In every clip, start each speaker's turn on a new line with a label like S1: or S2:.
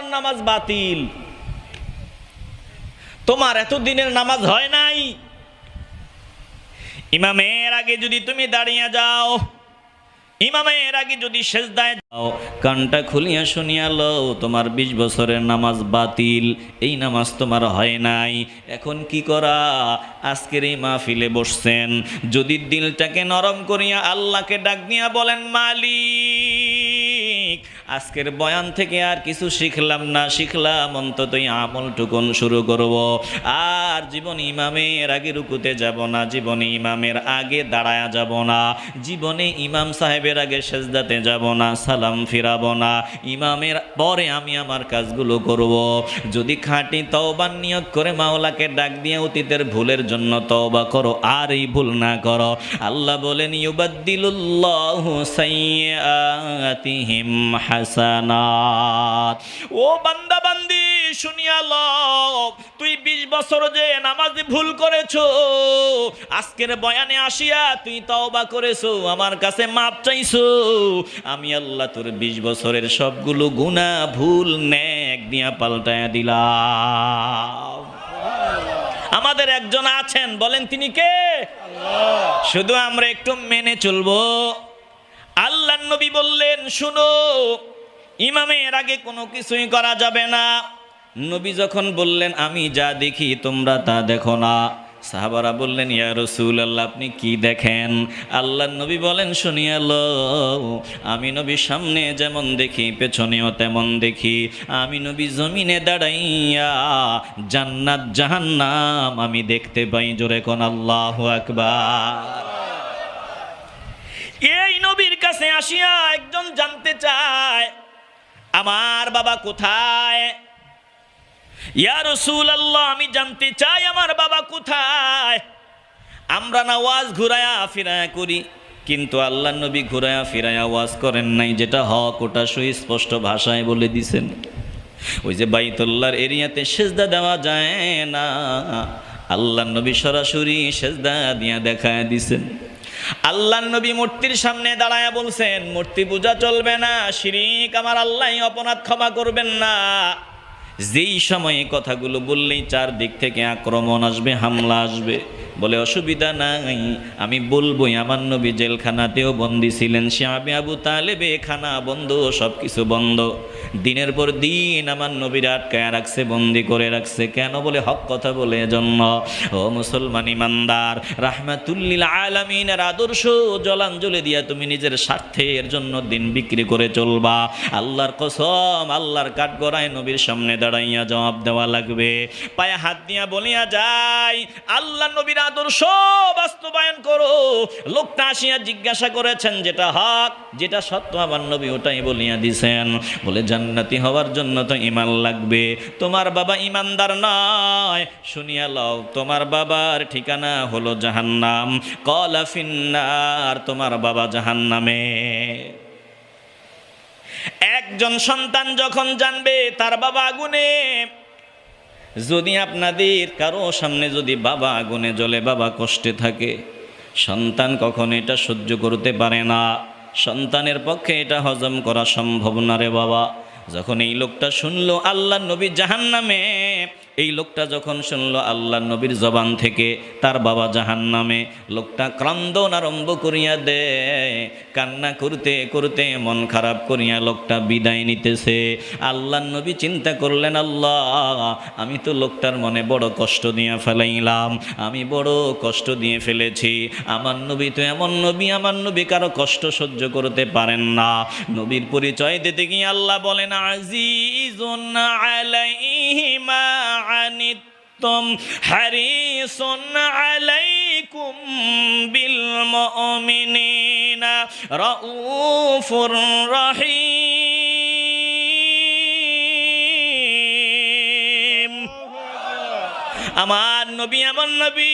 S1: তোমার নামাজ বাতিল। তোমার এত দিনের নামাজ হয় নাই। ইমামের আগে যদি তুমি দাঁড়িয়ে যাও, ইমামের আগে যদি সেজদায় যাও, কানটা খুলিয়া শুনিয়া লও, তোমার বিশ বছরের নামাজ বাতিল, এই নামাজ তোমার হয় নাই। এখন কি করা? আজকের এই মাহফিলে বসছেন। যদি দিলটাকে নরম করিয়া আল্লাহকে ডাক দিয়া বলেন, মালিক। আজকের বয়ান থেকে আর কিছু শিখলাম না, শিখলাম অন্তত এই আমলটুকুন শুরু করব। আর জীবন ইমামের আগে রুকুতে যাব না, জীবনে ইমামের আগে দাঁড়ায়া যাব না। জীবনে ইমাম সাহেবের আগে সেজদাতে যাব না, সালাম ফিরাবো না। ইমামের পরে আমি আমার কাজগুলো করব। যদি খাঁটি তওবার নিয়োগ করে মাওলাকে ডাক দিয়ে অতীতের ভুলের জন্য তওবা করো, আর এই ভুল না করো। আল্লাহ বলেন, ইউবাদ্দিলুল্লাহু সাইয়্যাতিহিম। হাসানাত। ও বান্দা বান্দি শুনিয়া লও তুই 20 বছর যে নামাজে ভুল করেছ আজকের বয়ানে আসিয়া তুই তওবা করেছ আমার কাছে মাপ চাইছো। আমি আল্লাহ তোর 20 বছরের সবগুলো গুনাহ ভুল নেক দিয়া পাল্টায়া দিলাম। আমাদের একজন আছেন বলেন তিনি কে? শুধু আমরা একটু মেনে চলবো। নবী বললেন, শুনো, ইমামের আগে কোনো কিছুই করা যাবে না। নবী যখন বললেন, আমি যা দেখি তোমরা তা দেখো না। সাহাবারা বললেন, ইয়া রসুল আল্লাহ আপনি কি দেখেন? আল্লাহ নবী বলেন শুনিয়া লো আমি নবী সামনে যেমন দেখি, পেছনেও তেমন দেখি। আমি নবী জমিনে দাঁড়াইয়া জান্নাত, জাহান্নাম আমি দেখতে পাই। জোরে কোন আল্লাহ আকবার। এই নবীর কাছে আসিয়া একজন জানতে চায়, আমার বাবা কোথায়? ইয়া রসুল আল্লাহ আমি জানতে চাই আমার বাবা কোথায়? আমরা না ওয়াজ ঘুরায়া ফিরায়া করি, কিন্তু আল্লাহ নবী ঘুরায়া ফিরায়া ওয়াজ করেন নাই, যেটা হক ওটা সুস্পষ্ট ভাষায় বলে দিছেন। ওই যে বাইতুল্লাহর এরিয়াতে সেজদা দেওয়া যায় না আল্লাহ নবী সরাসরি সেজদা দিয়া দেখায় দিছেন। আল্লাহ নবী মূর্তির সামনে দাঁড়ায় বলছেন, মূর্তি পূজা চলবে না, শিরিক আমার আল্লাহ অপরাধ ক্ষমা করবেন না। যেই সময়ে কথাগুলো বললেই চারদিক থেকে আক্রমণ আসবে, হামলা আসবে। বলে, অসুবিধা নাই, আমি বলবোই, আমার নবী জেলখানাতেও বন্দি ছিলেন শ্যামে আবু তালেবে খানা বন্ধ সব কিছু বন্ধ। দিনের পর দিন আমার নবীর আটকায় রাখছে, বন্দি করে রাখছে। কেন বলে, হক কথা বলে জন্য ও মুসলমান ইমানদার, রাহমাতুল্লিল আলামিনের আদর্শ জলাঞ্জলি দিয়া তুমি নিজের স্বার্থের জন্য দিন বিক্রি করে চলবা। আল্লাহর কসম, আল্লাহর কাঠগড়ায় নবীর সামনে দাঁড়াইয়া জবাব দেওয়া লাগবে। পায়ে হাত দিয়া বলিয়া যায় আল্লাহ নবীর আদর্শ বাস্তবায়ন করো। লোকটা আসিয়া জিজ্ঞাসা করেছেন, যেটা হক, যেটা সত্য? আমার নবী ওটাই বলিয়া দিছেন। বলে, জান্নাতি হওয়ার জন্য তো ইমান লাগবে। তোমার বাবা ইমানদার নয়। শুনিয়া লও, তোমার বাবার ঠিকানা হলো জাহান্নাম। কলা ফিন্নার, তোমার বাবা জাহান্নামে। একজন সন্তান যখন জানবে তার বাবা আগুনে, যদি আপনাদের কারও সামনে যদি বাবা আগুনে জ্বলে, বাবা কষ্টে থাকে, সন্তান কখন এটা সহ্য করতে পারে না? সন্তানের পক্ষে এটা হজম করা সম্ভব না রে বাবা। যখন এই লোকটা শুনলো আল্লাহ নবী জাহান নামে এই লোকটা যখন শুনলো আল্লাহ নবীর জবান থেকে, তার বাবা জাহান নামে লোকটা ক্রন্দন আরম্ভ করিয়া দে কান্না করতে করতে মন খারাপ করিয়া লোকটা বিদায় নিতেছে। আল্লাহ নবী চিন্তা করলেন, আল্লাহ, আমি তো লোকটার মনে বড় কষ্ট দিয়ে ফেলাইলাম, আমি বড় কষ্ট দিয়ে ফেলেছি। আমার নবী তো এমন নবী, আমার নবী কারও কষ্ট সহ্য করতে পারেন না। নবীর পরিচয় দিতে গিয়ে আল্লাহ বলেন আজিজুন আলাইহি মা আনিতুম হারিসুন আলাইকুম বিল মুমিনিনা, রাউফুর রহিম। আমার নবী আমার নবী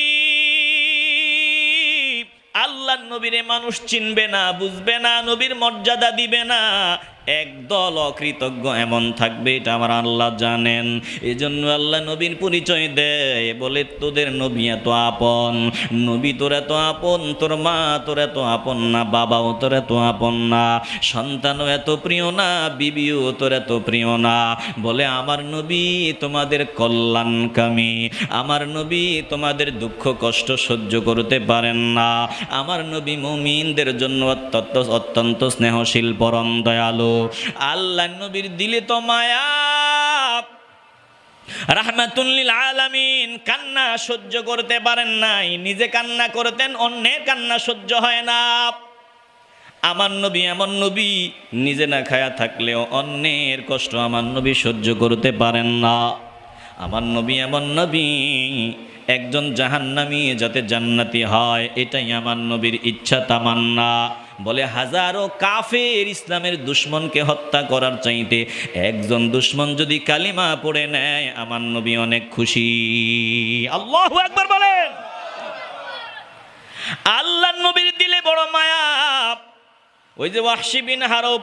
S1: আল্লাহ নবীরে মানুষ চিনবে না, বুঝবে না, নবীর মর্যাদা দিবে না। একদল অকৃতজ্ঞ এমন থাকবে, এটা আমার আল্লাহ জানেন। এই জন্য আল্লাহ নবীর পরিচয় দেয়, বলে তোদের নবী এত আপন, নবী তোর এত আপন, তোর মা তোর এত আপন না, বাবাও তোর এত আপন না, সন্তানও এত প্রিয় না, বিবিও তোর এত প্রিয় না। বলে, আমার নবী তোমাদের কল্যাণকামী, আমার নবী তোমাদের দুঃখ কষ্ট সহ্য করতে পারেন না। আমার নবী মুমিনদের জন্য অত্যন্ত অত্যন্ত স্নেহশীল, পরম দয়ালু। আল্লাহ নবীর দিলে তো মায়া। রাহমাতুল্লিল আলামিন, কান্না সহ্য করতে পারেন নাই। নিজে কান্না করতেন, অন্যের কান্না সহ্য হয় না। আমার নবী এমন নবী, নিজে না খায়া থাকলেও অন্যের কষ্ট আমার নবী সহ্য করতে পারেন না। আমার নবী এমন নবী, একজন জাহান্নামী যাতে জান্নাতি হয়, এটাই আমার নবীর ইচ্ছা তামান্না। বলে, হাজারো কাফের ইসলামের দুশ্মনকে হত্যা করার চাইতে একজন দুশ্মন যদি কালিমা পড়ে নেয়, আমার নবী অনেক খুশি। আল্লাহ একবার বলেন। আল্লাহ নবীর দিলে বড় মায়া। ওই যে ওয়াহশি বিন হারব,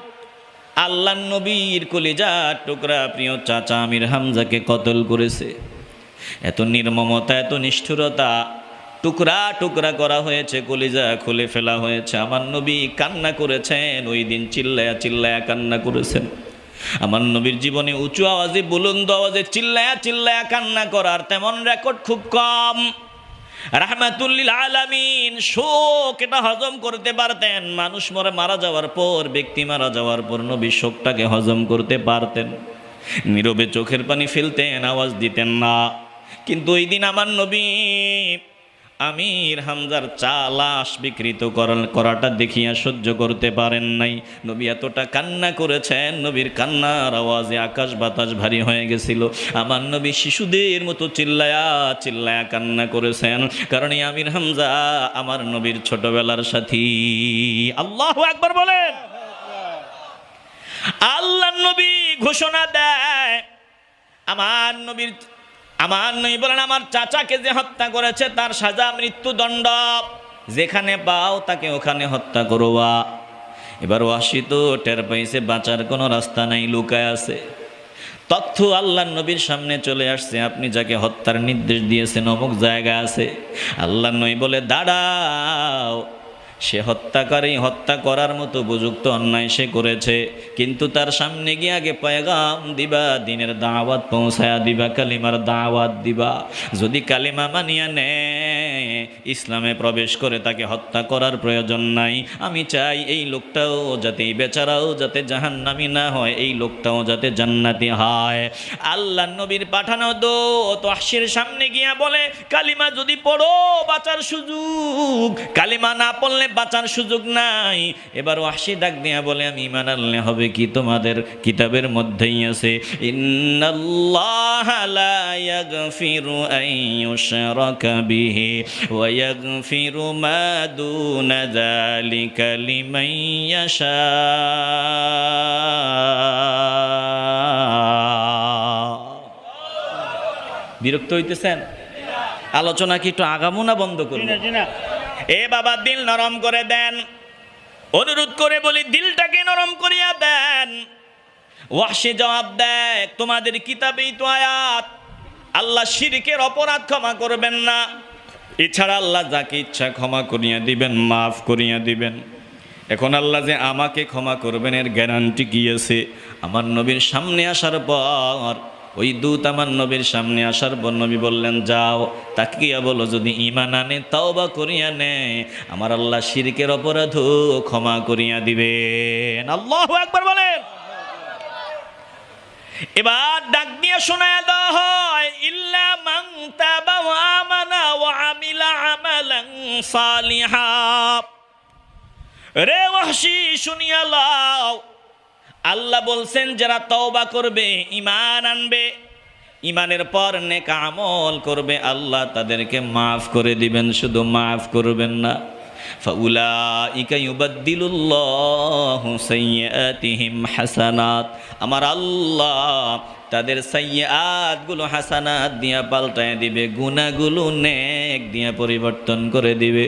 S1: আল্লাহ নবীর কলিজা টুকরা প্রিয় চাচা আমির হামজাকে কতল করেছে। এত নির্মমতা, এত নিষ্ঠুরতা টুকরা টুকরা করা হয়েছে, কলিজা খুলে ফেলা হয়েছে। আমার নবী কান্না করেছেন, ওই দিন চিল্লায়া চিল্লায়া কান্না করেছেন। আমার নবীর জীবনে উঁচু আওয়াজে, বুলন্দ আওয়াজে চিল্লায়া চিল্লায়া কান্না করার তেমন রেকর্ড খুব কম। রাহমাতুল্লিল আলামিন শোক এটা হজম করতে পারতেন। মানুষ মরে মারা যাওয়ার পর, ব্যক্তি মারা যাওয়ার পর নবী শোকটাকে হজম করতে পারতেন। নীরবে চোখের পানি ফেলতেন, আওয়াজ দিতেন না। কিন্তু ওই দিন আমার নবী আমির হামজার চা লাশ বিকৃত করা- করাটা দেখিয়া সহ্য করতে পারেন নাই। নবী এতটা কান্না করেছেন, নবীর কান্নার আওয়াজে আকাশ বাতাস ভারী হয়ে গেছিল। আমার নবী শিশুদের মতো চিল্লায়া চিল্লায়া কান্না করেছেন। কারণ আমির হামজা আমার নবীর ছোটবেলার সাথী। আল্লাহ একবার বলেন। আল্লাহ নবী ঘোষণা দেয়, আমার নবীর আমার নই বলেন, আমার চাচাকে যে হত্যা করেছে, তার সাজা, মৃত্যুদণ্ড। যেখানে পাও তাকে ওখানে হত্যা করোয়া এবার ওয়াসি তো টের পাইছে, বাঁচার কোনো রাস্তা নাই, লুকায় আছে। তথ্য আল্লাহ নবীর সামনে চলে আসছে, আপনি যাকে হত্যার নির্দেশ দিয়েছেন, অমুক জায়গা আছে। আল্লাহ নই বলে, দাঁড়াও। সে হত্যাকারী হত্যা করার মতো উপযুক্ত অন্যায় সে করেছে, কিন্তু তার সামনে গিয়ে আগে পায়গাম দিবা, দিনের দাওয়াত পৌঁছায়া দিবা, কালিমার দাওয়াত দিবা। যদি কালিমা মানিয়া নেয় ইসলামে প্রবেশ করে তাকে হত্যা করার প্রয়োজন নাই। আমি চাই এই লোকটাও যাতে বেচারাও যাতে জাহান্নামি না হয়, এই লোকটাও যাতে জান্নাতি হয়। আল্লাহ নবীর পাঠানো দো তো আশির সামনে গিয়া বলে, কালিমা যদি পড়ো, বাঁচার সুযোগ। কালিমা না পড়লে বাঁচার সুযোগ নাই। এবার ওয়াসি ডাক দিয়া বলে, আমি ইমান আনলে হবে কি তোমাদের কিতাবের মধ্যেই আছে? ইন্নাল্লাহ লা ইয়াগফিরু আন ইউশরাকা বিহি ইয়াগফিরু মা দুনা যালিকা লিমান ইয়াশা বিরক্ত হইতেছেন? আলোচনা কি একটু আগামো না বন্ধ করুন এ বাবা দিল নরম করে দেন। অনুরোধ করে বলি দিলটাকে নরম করিয়া দেন। ওয়াসে জবাব দেয় তোমাদের কিতাবেই তো আয়াত। আল্লাহ শিরকের অপরাধ ক্ষমা করবেন না। এছাড়া আল্লাহ যাকে ইচ্ছা ক্ষমা করিয়া দিবেন, মাফ করিয়া দিবেন। এখন আল্লাহ যে আমাকে ক্ষমা করবেন, এর গ্যারান্টি কি আছে? আমার নবীর সামনে আসার পর, ওই দূত আমার নবীর সামনে আসার পর নবী বললেন, যাও, তাকিয়া বলো, যদি ইমান আনে তাও বা করিয়া নে। আমার আল্লাহ শিরকের অপরাধও ক্ষমা করিয়া দিবেন। আল্লাহ একবার বলেন। এবার ডাক দিয়ে শোনায় দেওয়া হয়, ইল্লা মান রে ওয়াহশি, শুনিয়া লাও। আল্লাহ বলছেন, যারা তওবা করবে ইমান আনবে। ইমানের পর নেক আমল করবে, আল্লাহ তাদেরকে মাফ করে দিবেন, শুধু মাফ করবেন না। আমার আল্লাহ তাদের সাইয়াতগুলো হাসানাত দিয়া পাল্টায় দিবে, গুনাহগুলো নেক দিয়া পরিবর্তন করে দিবে।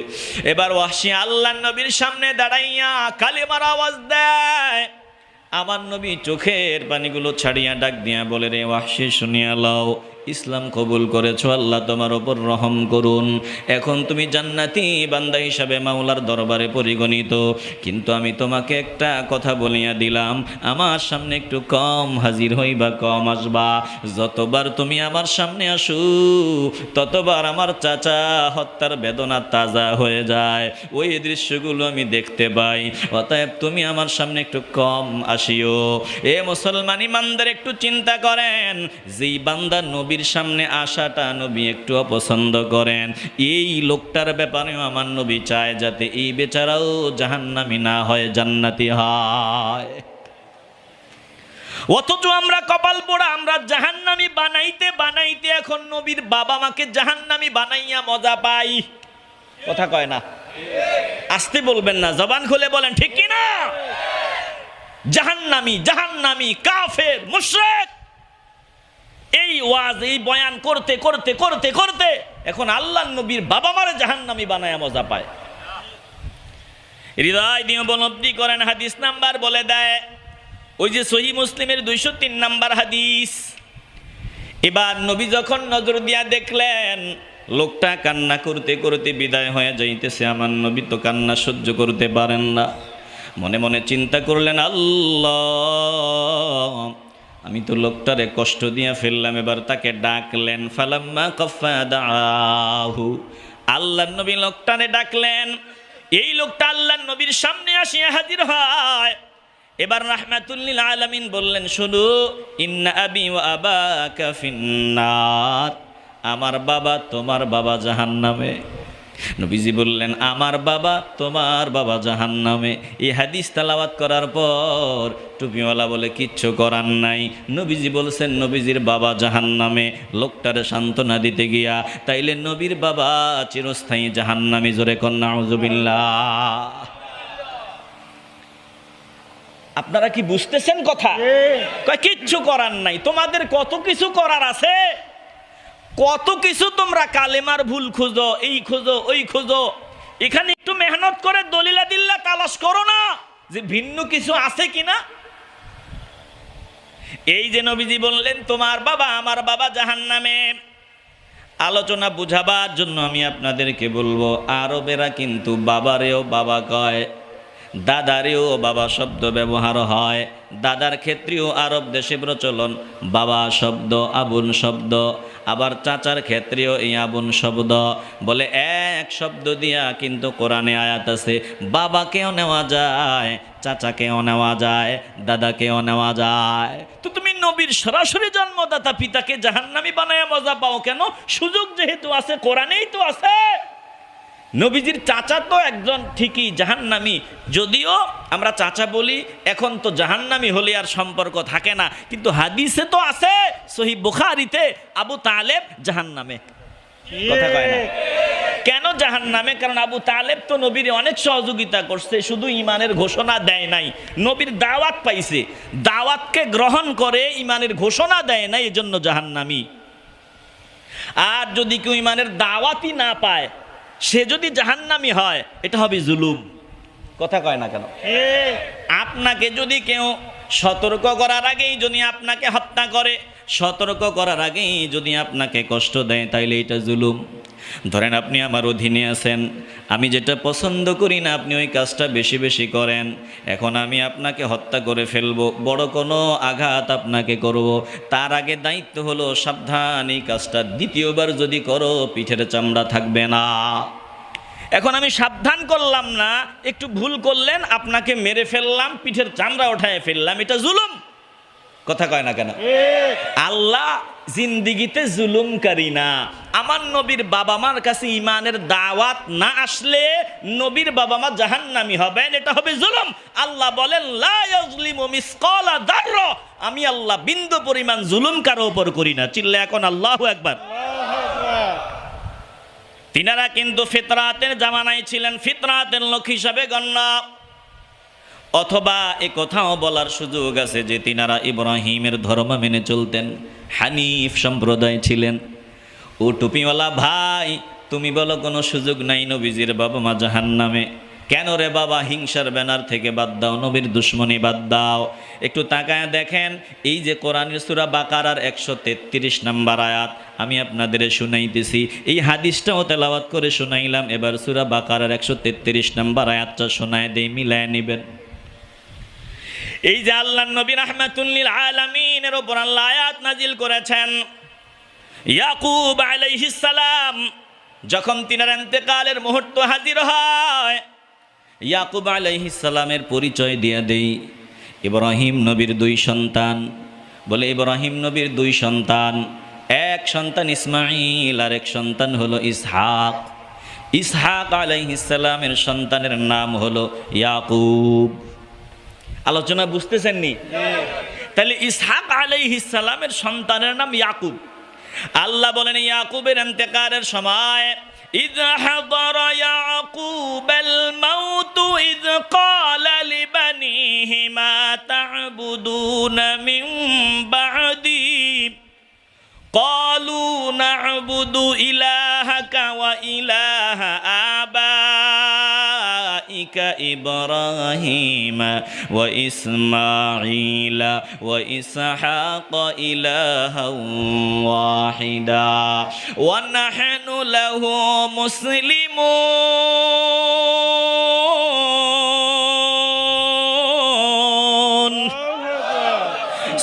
S1: এবার ওয়াসি আল্লাহ নবীর সামনে দাঁড়াইয়া কালিমার আওয়াজ দেয়। আমার নবী চোখের পানিগুলো ছাড়িয়া ডাক দিয়া বলে, রে ওয়াসি শুনিয়া লাও। ইসলাম কবুল করেছ, আল্লাহ তোমার ওপর রহম করুন। এখন তুমি জান্নাতি বান্দা হিসাবে মাওলার দরবারে পরিগণিত। কিন্তু আমি তোমাকে একটা কথা বলিয়া দিলাম, আমার সামনে একটু কম হাজির হইবা, কম আসবা। যতবার তুমি আমার সামনে আসু, ততবার আমার চাচা হত্যার বেদনা তাজা হয়ে যায়। ওই দৃশ্যগুলো আমি দেখতে পাই, অতএব তুমি আমার সামনে একটু কম আসিও। এ মুসলমান ইমানদার, একটু চিন্তা করেন, যেই বান্দা নবীর সামনে আসাটা নবী একটু অপছন্দ করেন। এই লোকটার ব্যাপারেও আমার নবী চায় যাতে এই বেচারাও জাহান্নামি না হয়, জান্নাতি হয়। অথচ আমরা কপাল পোড়া, আমরা জাহান্নামি বানাইতে বানাইতে এখন নবীর বাবা মাকে জাহান্নামি বানাইয়া মজা পাই। কথা কয় না? আসতে বলবেন না, জবান খুলে বলেন, ঠিক কি না জাহান্নামি জাহান্নামি, কাফের, মুশরিক। এই ওয়াজ, এই বয়ান করতে করতে করতে করতে এখন আল্লাহ নবীর বাবা মারে জাহান্নামি বানায় মজা পায়। হৃদয় দিয়ে উপলব্ধি করেন হাদিস নাম্বার বলে দেয়, ওই যে সহি মুসলিমের দুইশো তিন নাম্বার হাদিস। এবার নবী যখন নজর দিয়া দেখলেন, লোকটা কান্না করতে করতে বিদায় হয়ে যাইতেছে, আমার নবী তো কান্না সহ্য করতে পারেন না। মনে মনে চিন্তা করলেন, আল্লাহ আমি তো লোকটারে কষ্ট দিয়া ফেললাম, এবার তাকে ডাকলেন, ফালাম্মা কফা দাহু আল্লাহ নবী লোকটারে ডাকলেন, এই লোকটা আল্লাহ নবীর সামনে আসিয়া হাজির হয়। এবার রাহমাতুল্লিল আলামিন বললেন শুধু ইন্না আবি ওয়া আবাকা ফিন্নার আমার বাবা তোমার বাবা জাহান্নামে। নবীজি বললেন আমার বাবা তোমার বাবা জাহান্নামে। এই হাদিস তালাওয়াত করার পর টুপিওয়ালা বলে কিচ্ছু করার নাই। নবীজি বলছেন নবীজির বাবা জাহান্নামে। লোকটারে সান্ত্বনা দিতে গিয়া তাইলে নবীর বাবা চিরস্থায়ী জাহান্নামে জোরে কন্যা আউজুবিল্লাহ আপনারা কি বুঝতেছেন কথা? কিচ্ছু করার নাই। তোমাদের কত কিছু করার আছে? কত কিছু তোমরা কালেমার ভুল খুঁজো, এই খুঁজো, ওই খুঁজো। এখানে একটু মেহনত করে দলিলা দিল্লা তালাশ করো না, যে ভিন্ন কিছু আছে কিনা? এই যে নবীজি বললেন, তোমার বাবা আমার বাবা জাহান নামে আলোচনা বুঝাবার জন্য আমি আপনাদেরকে বলব, আরবেরা কিন্তু বাবারেও বাবা কয়, দাদারেও বাবা শব্দ ব্যবহার হয়। দাদার ক্ষেত্রেও আরব দেশে প্রচলন, বাবা শব্দ আবুন শব্দ। আবার চাচার ক্ষেত্রেও এই আবুন শব্দ বলে, এক শব্দ দিয়া কিন্তু কোরআনে আয়াত আছে। বাবাকেও নেওয়া যায়, চাচাকেও নেওয়া যায়, দাদাকেও নেওয়া যায়। তো তুমি নবীর সরাসরি জন্মদাতা পিতাকে জাহান্নামি বানায় মজা পাও কেন? সুযোগ যেহেতু আছে, কোরআনেই তো আছে। নবীজির চাচা তো একজন ঠিকই জাহান্নামি। যদিও আমরা চাচা বলি, এখন তো জাহান্নামি হলে আর সম্পর্ক থাকে না। কিন্তু হাদিসে তো আছে সহি বুখারিতে আবু তালেব জাহান্নামে। কেন জাহান নামে কারণ আবু তালেব তো নবীর অনেক সহযোগিতা করছে, শুধু ইমানের ঘোষণা দেয় নাই, নবীর দাওয়াত পাইছে। দাওয়াতকে গ্রহণ করে ইমানের ঘোষণা দেয় নাই, এজন্য জাহান্নামি। আর যদি কেউ ইমানের দাওয়াতই না পায় সে যদি জাহান্নামি হয় এটা হবে জুলুম। কথা কয় না কেন? আপনাকে যদি কেউ সতর্ক করার আগেই যদি আপনাকে হত্যা করে সতর্ক করার আগেই যদি আপনাকে কষ্ট দেয়, তাইলে এটা জুলুম। ধরেন আপনি আমার অধীনে আছেন, আমি যেটা পছন্দ করি না, আপনি ওই কাজটা বেশি বেশি করেন, এখন আমি আপনাকে হত্যা করে ফেলব, বড় কোনো আঘাত আপনাকে করব। তার আগে দায়িত্ব হলো, সাবধান এই কাজটা দ্বিতীয়বার যদি করো, পিঠের চামড়া থাকবে না। এখন আমি সাবধান করলাম না, একটু ভুল করলেন, আপনাকে মেরে ফেললাম, পিঠের চামড়া উঠায় ফেললাম, এটা জুলুম। কথা কয় না কেন? আল্লাহ জিন্দিগিতে জুলুমকারী না। আমার নবীর বাবা মার কাছে ইমানের দাওয়াত না আসলে নবীর বাবা মা জাহান্নামি হবেন, এটা হবে জুলুম। আল্লাহ বলেন আমি আল্লাহ বিন্দু পরিমাণ জুলুম কারও উপর করি না। চিল্লা এখন আল্লাহ একবার তিনারা কিন্তু ফিতরাতের জামানায় ছিলেন, ফিতরাতের লোক হিসাবে গণ্য। অথবা এ কথাও বলার সুযোগ আছে যে তিনারা ইব্রাহিমের ধর্ম মেনে চলতেন, হানিফ সম্প্রদায় ছিলেন। ও টুপিওয়ালা ভাই, তুমি বলো কোনো সুযোগ নাই নবীজির বাবা মা জাহান নামে কেন রে বাবা হিংসার ব্যানার থেকে বাদ দাও, নবীর দুশ্মনী বাদ দাও। একটু তাকায় দেখেন, এই যে কোরআনের সুরা বাকারার একশো তেত্রিশ নাম্বার আয়াত, আমি আপনাদের শুনাইতেছি। এই হাদিসটাও তেলাওয়াত করে শুনাইলাম, এবার সুরা বাকারার একশো তেত্রিশ নাম্বার আয়াতটা শোনায় দেই, মিলায় নেবেন। এই যে আল্লাহ নবী রহমাতুল্লিল আলামিনের ওপর আল্লাহ আয়াত নাজিল করেছেন, ইয়াকুব আলাইহিস সালাম যখন তিনার এন্তেকালের মুহূর্ত হাজির হয়, ইয়াকুব আলাইহিস সালামের পরিচয় দিয়ে দেই। ইব্রাহিম নবীর দুই সন্তান, বলে ইব্রাহিম নবীর দুই সন্তান, এক সন্তান ইসমাইল আর এক সন্তান হলো ইসহাক। ইসহাক আলাইহিস সালামের সন্তানের নাম হলো ইয়াকুব। আলোচনা বুঝতেছেন নি তাহলে ইসহাক আলাইহিস সালামের সন্তানের নাম ইয়াকুব আল্লাহ বলেন ইয়াকুবের এন্তেকারের সময় إذ حضر يعقوب الموت إذ قال لبنيه ما تعبدون من بعدي قالوا نعبد إلهك وإله آبائك إبراهيم وإسماعيل وإسحاق إلها واحدا ونحن له مسلمون.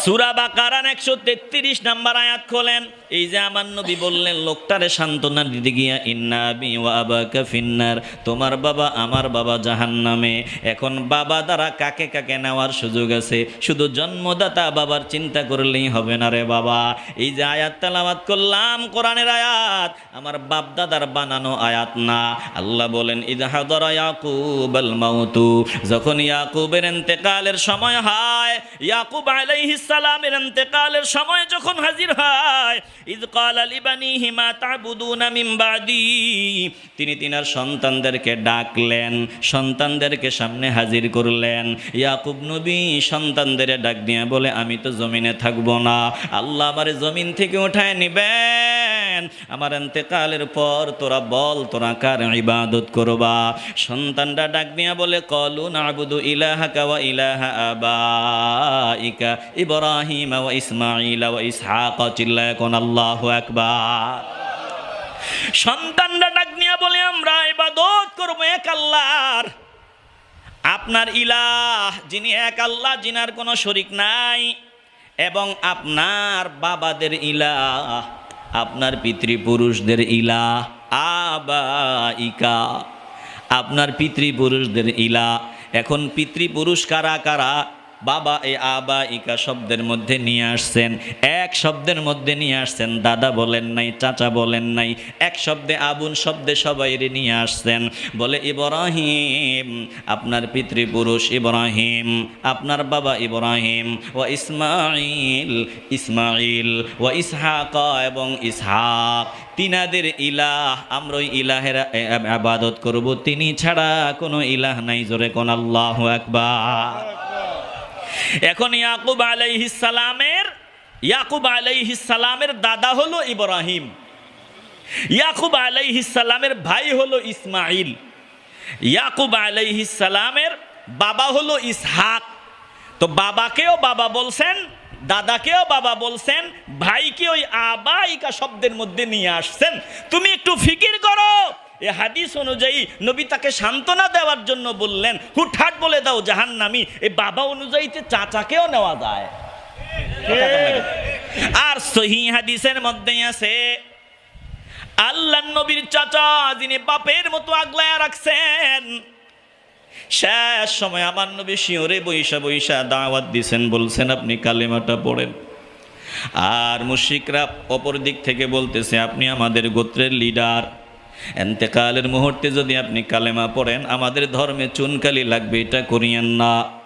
S1: সুরা বাকারান একশো তেত্রিশ নাম্বার আয়াত খোলেন, এই যে আমার নবী বললেন, লোকটারে সান্ত্বনা দিতে গিয়া ইন্নাবি ও আবাকা ফিন্নার, তোমার বাবা আমার বাবা জাহান নামে এখন বাবা দ্বারা কাকে কাকে নেওয়ার সুযোগ আছে? শুধু জন্মদাতা বাবার চিন্তা করলেই হবে না রে বাবা। এই যে আয়াত তেলাওয়াত করলাম, কোরআনের আয়াত, আমার বাপ দাদার বানানো আয়াত না। আল্লাহ বলেন ইদহাদরা ইয়াকুব আল মাউতু। যখন ইয়াকুবের ইন্তেকালের সময় হয়, ইয়াকুব আলাইহিস সালামের অন্তকালের সময় যখন হাজির হয়, ইদ কাল আলিবানি হিমা তা'বুদুনা মিন বাদি। তিনি তিনার সন্তানদেরকে ডাকলেন, সন্তানদেরকে সামনে হাজির করলেন। ইয়াকুব নবী সন্তানদের ডাক দিয়ে বলে, আমি তো জমিনে থাকব না। আল্লাহ আবার জমিন থেকে উঠায় নিবেন। আমার এতেকালের পর তোরা বল, তোরা কার ইবাদত করবা? সন্তানরা ডাক দিয়া বলে, কলু নাবুদু ইলাহাকা ওয়া ইলাহা আবাইকা ইব্রাহিম ওয়া ইসমাঈল ওয়া ইসহাক, চিল্লায় কোন আল্লাহু আকবার। সন্তানরা ডাক নিয়ে বলে, আমরা ইবাদত করব এক আল্লাহর। আপনার ইলাহ, যিনি এক আল্লাহ, যিনার কোনো শরিক নাই এবং আপনার বাবাদের ইলাহ আপনার পিতৃপুরুষদের ইলা আবা ইকা আপনার পিতৃপুরুষদের ইলা। এখন পিতৃপুরুষ কারা কারা? বাবা এ আবা ইকা শব্দের মধ্যে নিয়ে আসছেন। এক শব্দের মধ্যে নিয়ে আসছেন। দাদা বলেন নাই, চাচা বলেন নাই। এক শব্দে আবুন শব্দে সবাই নিয়ে আসছেন। বলে, ইব্রাহিম, আপনার পিতৃপুরুষ ইব্রাহিম, আপনার বাবা ইব্রাহিম ও ইসমাইল ইসমাইল ও ইসহাক এবং ইসহাক। তিনাদের ইলাহ আমরা ইলাহের আবাদত করব। তিনি ছাড়া কোনো ইলাহ নাই। জোরে কোন আল্লাহ একবার এখন ইয়াকুব আলাইহিস সালামের, ইয়াকুব আলাইহিস সালামের দাদা হলো ইব্রাহিম। ইয়াকুব আলাইহিস সালামের ভাই হলো ইসমাইল। ইয়াকুব আলাইহিস সালামের বাবা হলো ইসহাক। তো বাবাকেও বাবা বলছেন, দাদাকেও বাবা বলছেন, ভাইকে ওই আবাইকা শব্দের মধ্যে নিয়ে আসছেন। তুমি একটু ফিকির করো। এ হাদিস অনুযায়ী নবী তাকে সান্ত্বনা দেওয়ার জন্য বললেন হুটহাট বলে দাও জাহান্নামি। এ বাবা অনুযায়ীতে চাচাকেও নেওয়া যায়। আর সহি হাদিসের মধ্যে আছে আল্লাহ নবীর চাচা যিনি বাপের মতো আগলায় রাখছেন শেষ সময় আমার নবী শিওরে বৈশা বৈশা দাওয়াত দিছেন বলছেন আপনি কালেমাটা পড়েন। আর মুশিকরা অপর দিক থেকে বলতেছে আপনি আমাদের গোত্রের লিডার এন্তেকালের মুহূর্তে যদি আপনি কালেমা পড়েন আমাদের ধর্মে চুনকালি লাগবে এটা করিয়েন না।